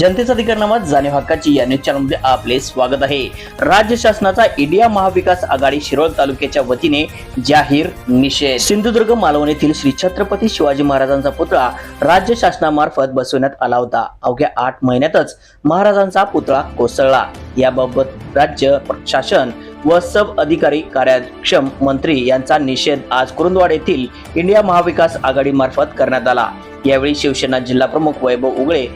जनतेचा अधिकारनामा जाणीव हक्काची या न्यूज चॅनलमध्ये आपले स्वागत आहे. राज्य शासनाचा इंडिया महाविकास आघाडी शिरोळ तालुक्याच्या वतीने जाहीर निषेध. सिंधुदुर्ग मालवण येथील श्री छत्रपती शिवाजी महाराजांचा पुतळा राज्य शासनामार्फत बसवण्यात आला होता. अवघ्या आठ महिन्यातच महाराजांचा पुतळा कोसळला. याबाबत राज्य शासन व सब अधिकारी कार्यक्षम मंत्री यांचा निषेध आज कुरुंदवाड येथील इंडिया महाविकास आघाडी मार्फत करण्यात आला. यावेळी शिवसेना जिल्हा प्रमुख वैभव उगळे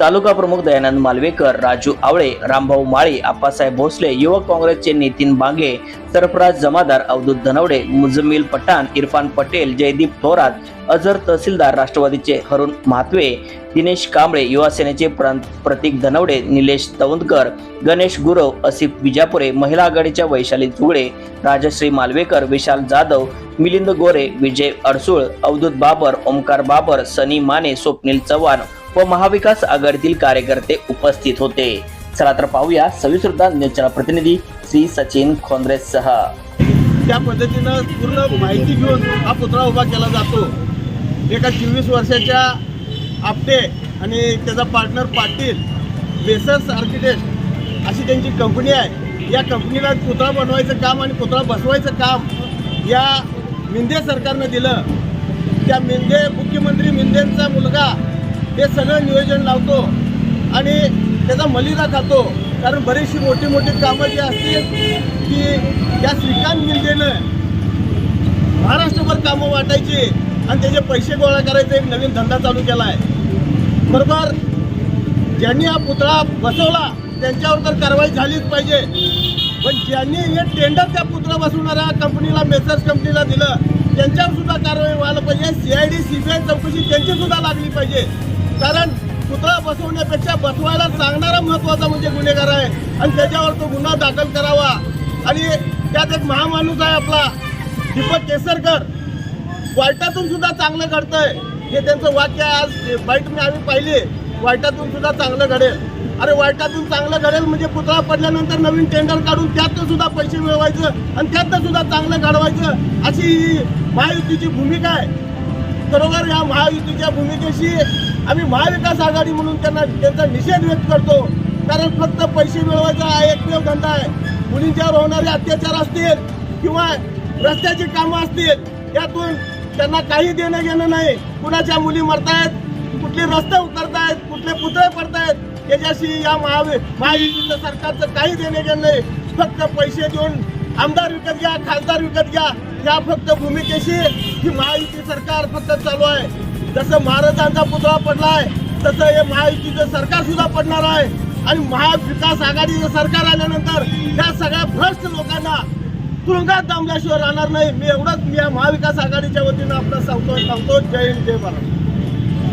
तालुका प्रमुख दयानंद मालवेकर राजू आवळे रामभाऊ माळी आप्पासाहेब भोसले युवक काँग्रेसचे नितीन बांगे सरफराज जमादार अवधूत धनवडे मुजमिल पठाण इरफान पटेल जयदीप थोरात अझर तहसीलदार राष्ट्रवादीचे हरुण म्हात्वे दिनेश कांबळे युवासेनेचे प्रतीक धनवडे निलेश तवंदकर गणेश गुरव असिफ विजापुरे महिला आघाडीच्या वैशाली धुळे राजश्री मालवेकर विशाल जाधव मिलिंद गोरे विजय अडसूळ अवधूत बाबर ओमकार बाबर सनी माने स्वप्नील चव्हाण व महाविकास आघाडीतील कार्यकर्ते उपस्थित होते. चला तर पाहूया सविस्तृत न्यूजच्या प्रतिनिधी श्री सचिन खोंद्रेसह त्या पद्धतीनं पूर्ण माहिती घेऊन हा पुतळा उभा केला जातो. एका चोवीस वर्षाच्या आपटे आणि त्याचा पार्टनर पाटील बेसर्स आर्किटेक्ट अशी त्यांची कंपनी आहे. या कंपनीला पुतळा बनवायचं काम आणि पुतळा बसवायचं काम या मिंदे सरकारनं दिलं. त्या मिंदे मुख्यमंत्री मिंदेंचा मुलगा हे सगळं नियोजन लावतो आणि त्याचा मलिदा खातो. कारण बरीचशी मोठी मोठी कामं जी असतील की त्या श्रीकांत मिंदेनं महाराष्ट्रभर कामं वाटायची आणि त्याचे पैसे गोळा करायचे एक नवीन धंदा चालू केला आहे बरोबर? ज्यांनी हा पुतळा बसवला त्यांच्यावर तर कारवाई झालीच पाहिजे. पण ज्यांनी हे टेंडर त्या पुतळा बसवणाऱ्या कंपनीला मेसर्स कंपनीला दिलं त्यांच्यावर सुद्धा कारवाई व्हायला पाहिजे. C I D C B I चौकशी त्यांची सुद्धा लागली पाहिजे. कारण पुतळा बसवण्यापेक्षा बसवायला सांगणारा महत्त्वाचा म्हणजे गुन्हेगार आहे. आणि त्याच्यावर तो गुन्हा दाखल करावा. आणि त्यात एक महामाणूस आहे आपला दीपक केसरकर. वाईटातून सुद्धा चांगलं घडतंय. हे त्यांचं वाक्य आहे. आज वाईट मी आम्ही पाहिले वाईटातून सुद्धा चांगलं घडेल. अरे वाईटातून चांगलं घडेल म्हणजे पुतळा पडल्यानंतर नवीन टेंडर काढून त्यातनं सुद्धा पैसे मिळवायचं आणि त्यातनं सुद्धा चांगलं घडवायचं अशी ही महायुतीची भूमिका आहे. खरोखर या महायुतीच्या भूमिकेशी आम्ही महाविकास आघाडी म्हणून त्यांना त्यांचा निषेध व्यक्त करतो. कारण फक्त पैसे मिळवायचा हा एकमेव धंदा आहे. मुलींच्यावर होणारे अत्याचार असतील किंवा रस्त्याची कामं असतील यातून त्यांना काही देणं घेणं नाही. कुणाच्या मुली मरतायत कुठले रस्ते उतरतायत कुठले पुतळे पडतायत याच्याशी या महावि महायुतीचं सरकारचं काही देणं घेणं नाही. फक्त पैसे देऊन आमदार विकत घ्या खासदार विकत घ्या. या फक्त भूमिकेशी ही महायुती सरकार फक्त चालू आहे. जसं महाराजांचा पुतळा पडलाय तसं हे महायुतीचं सरकार सुद्धा पडणार आहे. आणि महाविकास आघाडीचं सरकार आल्यानंतर या सगळ्या भ्रष्ट लोकांना तुरुंगात दमल्याशिवाय राहणार नाही. मी एवढंच मी या महाविकास आघाडीच्या वतीनं आपलं सांगतो सांगतो जय हिंद जय महाराज